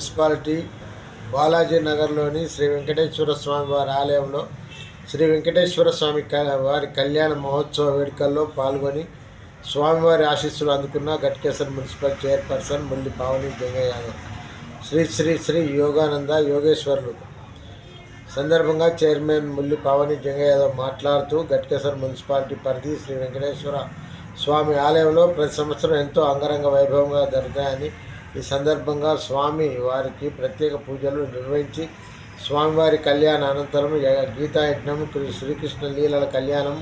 Municipality Balaji నగర్లోని శ్రీ వెంకటేశ్వర స్వామి వారి ఆలయంలో శ్రీ వెంకటేశ్వర స్వామి వారి కళ్యాణ మహోత్సవ వేడుకల్లో పాల్గొని స్వామివారి ఆశీస్సులు అందుకున్న గట్కేశ్వర మున్సిపల్ చైర్పర్సన్ ముల్లి పావని జంగయ్య యాదవ్ శ్రీ శ్రీ శ్రీ యోగానంద యోగేశ్వరులు. సందర్భంగా చైర్మన్ ముల్లి పావని జంగయ్య యాదవ్ మాట్లాడుతూ గట్కేశ్వర మున్సిపాలిటీ పరిధి శ్రీ వెంకటేశ్వర స్వామి ఆలయంలో ప్రతి సంవత్సరం ఎంతో అంగరంగ వైభవంగా జరుగుతాయని ఈ సందర్భంగా స్వామి వారికి ప్రత్యేక పూజలు నిర్వహించి స్వామివారి కళ్యాణ అనంతరం గీతాయజ్ఞం శ్రీకృష్ణ లీలల కళ్యాణం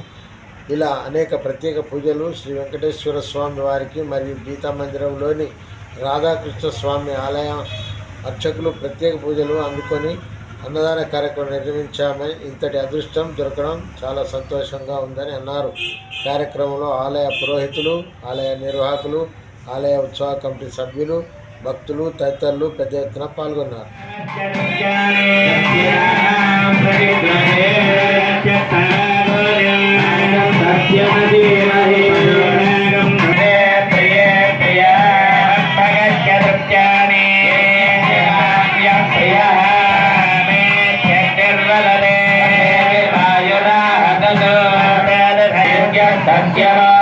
ఇలా అనేక ప్రత్యేక పూజలు శ్రీ వెంకటేశ్వర స్వామి వారికి మరియు గీతా మందిరంలోని రాధాకృష్ణ స్వామి ఆలయ అర్చకులు ప్రత్యేక పూజలు అందుకొని అన్నదాన కార్యక్రమం నిర్వహించామని ఇంతటి అదృష్టం దొరకడం చాలా సంతోషంగా ఉందని అన్నారు. కార్యక్రమంలో ఆలయ పురోహితులు ఆలయ నిర్వాహకులు ఆలయ ఉత్సవ కమిటీ సభ్యులు భక్తులు తదితరులు పెద్ద ఎత్తున పాల్గొన్నారు. సత్యమా